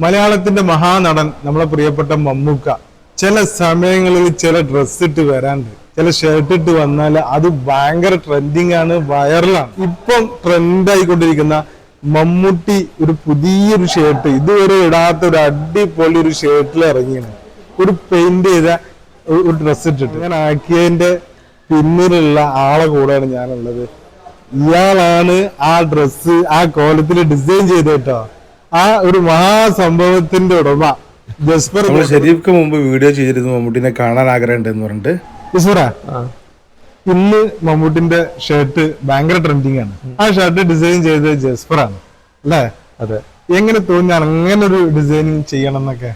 മലയാളത്തിന്റെ മഹാനടൻ നമ്മളെ പ്രിയപ്പെട്ട മമ്മൂക്ക. ചില സമയങ്ങളിൽ ചില ഡ്രസ് ഇട്ട് വരാണ്ട് ചില ഷർട്ട് ഇട്ട് വന്നാൽ അത് ഭയങ്കര ട്രെൻഡിങ് ആണ് വൈറലാണ് ഇപ്പം ട്രെൻഡ് ആയിക്കൊണ്ടിരിക്കുന്ന മമ്മൂട്ടി ഒരു പുതിയൊരു ഷർട്ട് ഇതുവരെ ഇടാത്ത ഒരു അടിപൊളി ഒരു ഷർട്ടിൽ ഇറങ്ങിയാണ് ഒരു പെയിന്റ് ചെയ്ത ഒരു- ഡ്രസ്സ് ഡ്രസ് ഇട്ടിട്ട്. ഞാൻ ആക്കിയതിന്റെ പിന്നിലുള്ള ആളെ കൂടെയാണ് ഞാനുള്ളത്. ഇയാളാണ് ആ ഡ്രസ്സ് ആ കോലത്തിൽ ഡിസൈൻ ചെയ്ത് കേട്ടോ. ആ ഒരു മഹാസംഭവത്തിന്റെ ഉടമ ജസ്പർ ഷരീഫ് ഷെരീഫ്ക്ക് മുമ്പ് വീഡിയോ ചെയ്തിരുന്നു മമ്മൂട്ടിനെ കാണാൻ ആഗ്രഹമുണ്ട് എന്ന് പറഞ്ഞിട്ട്. ജസ്പറ ഇന്ന് മമ്മൂട്ടിന്റെ ഷർട്ട് ഭയങ്കര ട്രെൻഡിങ് ആണ്. ആ ഷർട്ട് ഡിസൈൻ ചെയ്തത് ജസ്പർ ആണ് അല്ലേ? അതെ. എങ്ങനെ തോന്നിയാണ് അങ്ങനെ ഒരു ഡിസൈനിങ് ചെയ്യണം എന്നൊക്കെ?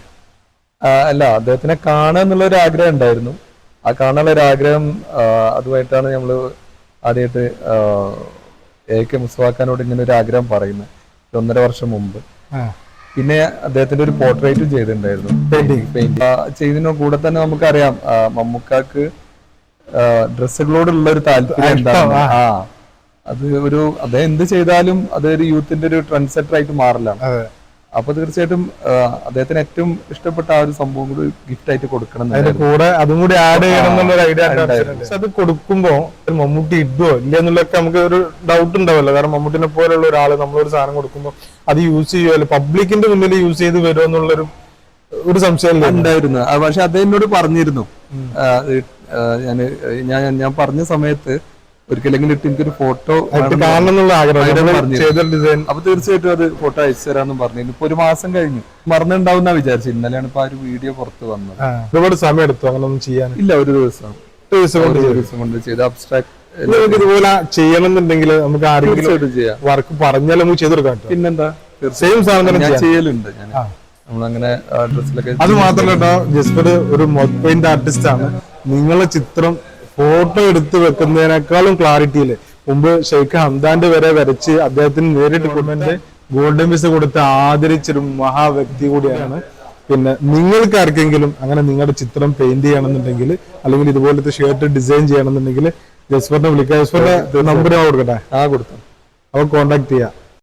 അല്ല അദ്ദേഹത്തിനെ കാണുക എന്നുള്ള ഒരു ആഗ്രഹം ഉണ്ടായിരുന്നു. ആ കാണാനുള്ള ഒരു ആഗ്രഹം അതുമായിട്ടാണ് നമ്മൾ ആദ്യമായിട്ട് എ കെ മുസ്വാഖാനോട് ഇങ്ങനെ ഒരു ആഗ്രഹം പറയുന്നത്. ഒന്നര വർഷം മുമ്പ്. പിന്നെ അദ്ദേഹത്തിന്റെ ഒരു പോർട്രേറ്റ് ചെയ്തിട്ടുണ്ടായിരുന്നു. പെയിന്റിങ് പെയിന്റ് ചെയ്തതിന് കൂടെ തന്നെ നമുക്കറിയാം. മമ്മൂക്കാക്ക് ഡ്രസ്സുകളോടുള്ള ഒരു താല്പര്യം എന്താണ് ആ. അത് ഒരു അദ്ദേഹം എന്ത് ചെയ്താലും അതൊരു യൂത്തിന്റെ ഒരു ട്രെൻഡ് സെറ്റർ ആയിട്ട് മാറില്ല അതെ. അപ്പൊ തീർച്ചയായിട്ടും അദ്ദേഹത്തിന് ഏറ്റവും ഇഷ്ടപ്പെട്ട ആ ഒരു സംഭവം കൂടി ഗിഫ്റ്റ് ആയിട്ട് കൊടുക്കണം അതിന്റെ. കൂടെ അതും കൂടി ആഡ് ചെയ്യണം എന്നുള്ള ഒരു ഐഡിയ അത് കൊടുക്കുമ്പോ ഒരു മമ്മൂട്ടി ഇടുവോ? ഇല്ല എന്നുള്ളൊക്കെ നമുക്ക് ഒരു ഡൗട്ട് ഉണ്ടാവല്ലോ. കാരണം മമ്മൂട്ടിനെ പോലുള്ള ഒരാൾ നമ്മളൊരു സാധനം കൊടുക്കുമ്പോൾ അത് യൂസ് ചെയ്യുമോ അല്ലെ പബ്ലിക്കിന്റെ മുന്നിൽ യൂസ് ചെയ്ത് വരുമോ എന്നുള്ളൊരു ഒരു സംശയം ഉണ്ടായിരുന്നു. പക്ഷെ അദ്ദേഹം എന്നോട് പറഞ്ഞിരുന്നു. ഞാൻ ഞാൻ പറഞ്ഞ സമയത്ത് ഒരിക്കലെങ്കിലും ഇട്ട് എനിക്കൊരു ഫോട്ടോ കാണണം എന്നുള്ള ആഗ്രഹം. അപ്പൊ തീർച്ചയായിട്ടും അത് ഫോട്ടോ അയച്ചു തരാന്ന് പറഞ്ഞു ഇപ്പൊ ഒരു മാസം കഴിഞ്ഞു. മറന്നുണ്ടാവുന്ന വിചാരിച്ചു ഇന്നലെയാണ് ഇപ്പൊ ആ ഒരു വീഡിയോ പുറത്ത് വന്നത്. ഒരുപാട് സമയം എടുത്തു അങ്ങനൊന്നും ചെയ്യാൻ. ഇല്ല ഒരു ദിവസം. ദിവസം കൊണ്ട് ചെയ്ത്. അബ്സ്ട്രാക്ട് നമുക്ക് ഇതുപോലെ ചെയ്യണം എന്നുണ്ടെങ്കിൽ നമുക്ക് ആരെങ്കിലും ചെയ്യാം. വർക്ക് പറഞ്ഞാൽ നമുക്ക് ചെയ്ത് കൊടുക്കാം പിന്നെന്താ? സെയിം സാധനം ഞാൻ ചെയ്യലുണ്ട് ഞാൻ. നമ്മളങ്ങനെ ഡ്രസ്സിലൊക്കെ അത് മാത്രമല്ല കേട്ടോ ജസ്പർ ഒരു പെയിന്റ് ആർട്ടിസ്റ്റ് ആണ്. നിങ്ങളെ ചിത്രം ഫോട്ടോ എടുത്ത് വെക്കുന്നതിനേക്കാളും ക്ലാരിറ്റിയിൽ മുമ്പ് ഷെയ്ഖ് ഹംദാന്റെ വരെ വരച്ച് അദ്ദേഹത്തിന് നേരിട്ട് ഗവൺമെന്റ് ഗോൾഡൻ വിസ കൊടുത്ത് ആദരിച്ചൊരു മഹാവ്യക്തി കൂടിയാണ്. പിന്നെ നിങ്ങൾക്ക് ആർക്കെങ്കിലും അങ്ങനെ നിങ്ങളുടെ ചിത്രം പെയിന്റ് ചെയ്യണമെന്നുണ്ടെങ്കിൽ അല്ലെങ്കിൽ ഇതുപോലത്തെ ഷർട്ട് ഡിസൈൻ ചെയ്യണമെന്നുണ്ടെങ്കിൽ ജസ്ഫറിനെ വിളിക്കാം. ജസ്ഫറിന്റെ നമ്പർ കൊടുക്കട്ടെ? ആ കൊടുത്തു അപ്പോൾ കോണ്ടാക്ട് ചെയ്യാം.